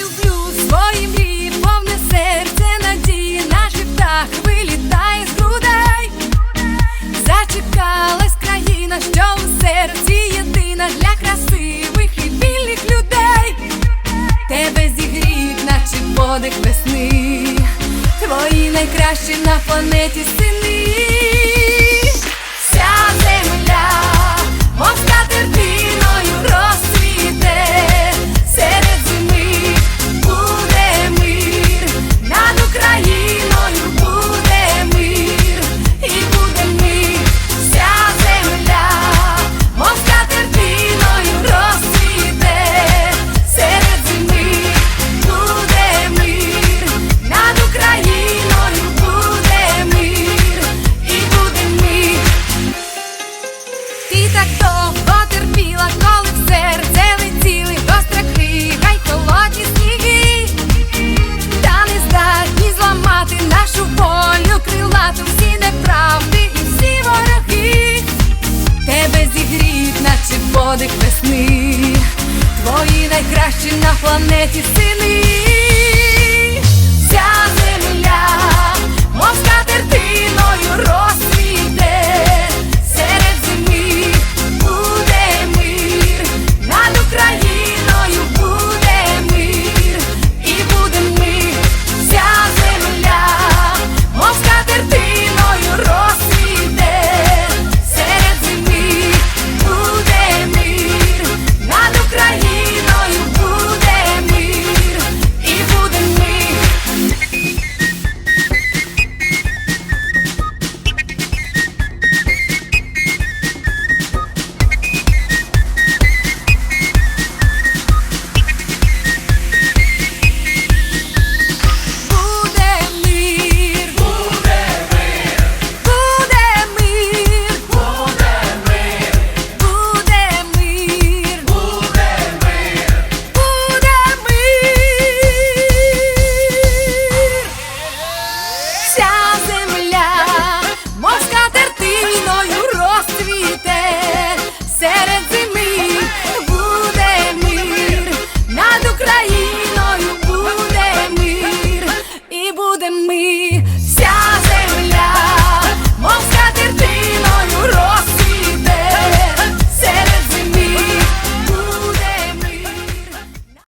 люблю свої мрії, повне серце надії, наче птах вилітає з грудей, зачекалась країна, що в серці єдина для красивих і вільних людей, тебе зігрів, наче подих весни, твої найкращі на планеті сини. світу всі неправди і всі вороги, тебе зігріють, наче подих весни, твої найкращі на планеті сини.